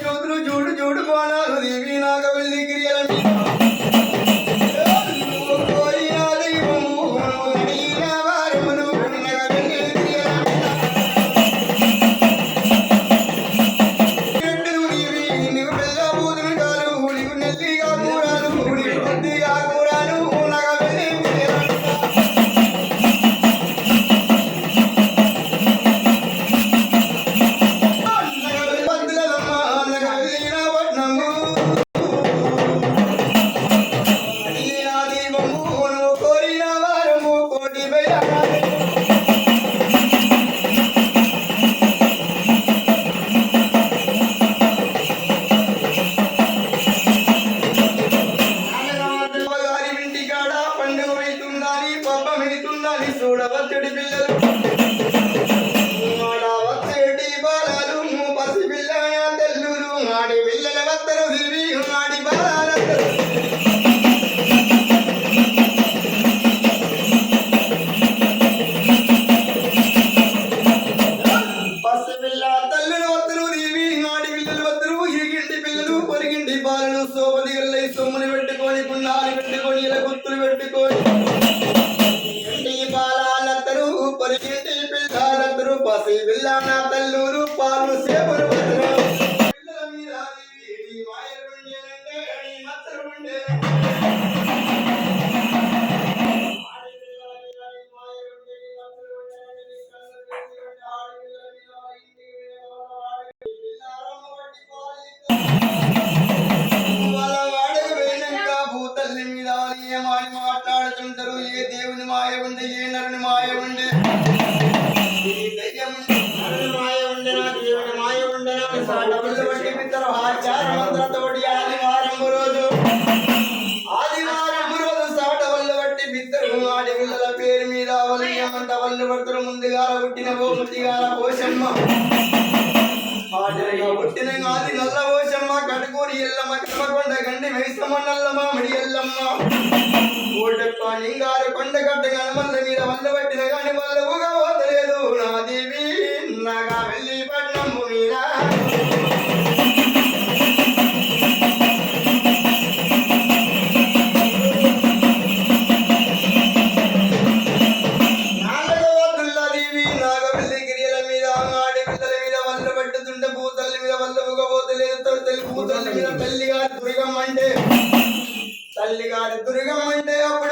yo అవుతుందని చూడవచ్చడి పిల్లలు. వచ్చేటి బాలాలు పసి పిల్ల ఆడి పిల్లల వత్తరు దివి ఆడి బాలాలందరూ తల్లులు వత్తరు దివి ఆడి పిల్లలు వత్తరు ఇరిగింటి పిల్లలు పొరిగింటి బాలను సోపది సొమ్ములు పెట్టుకొని గుండాలు పెట్టుకొని వాళ్ళ వాడకు నా తల్లూరు పాలు ఏమాని మాట్లాడుతుంటారు? ఏ దేవుని మాయ ఉండే ఏ నరుని మాయ ఉండే? పడతారు ముందుగా పుట్టిన ఓ ముద్దిగాల పోషమ్మ ఆటలుగా పుట్టిన గాది నల్ల పోషమ్మ కడుకోని ఎల్లమ్మ కమ్మకొండ గండి మైసమ్మ నల్ల మామిడి ఎల్లమ్మ ఓటప్ప నింగారు కొండ గడ్డ గణమల్ల మీద వల్ల పట్టిన గాని కూతురు తల్లి గారి దుర్గం అంటే? తల్లి గారి దుర్గం అంటే అప్పుడు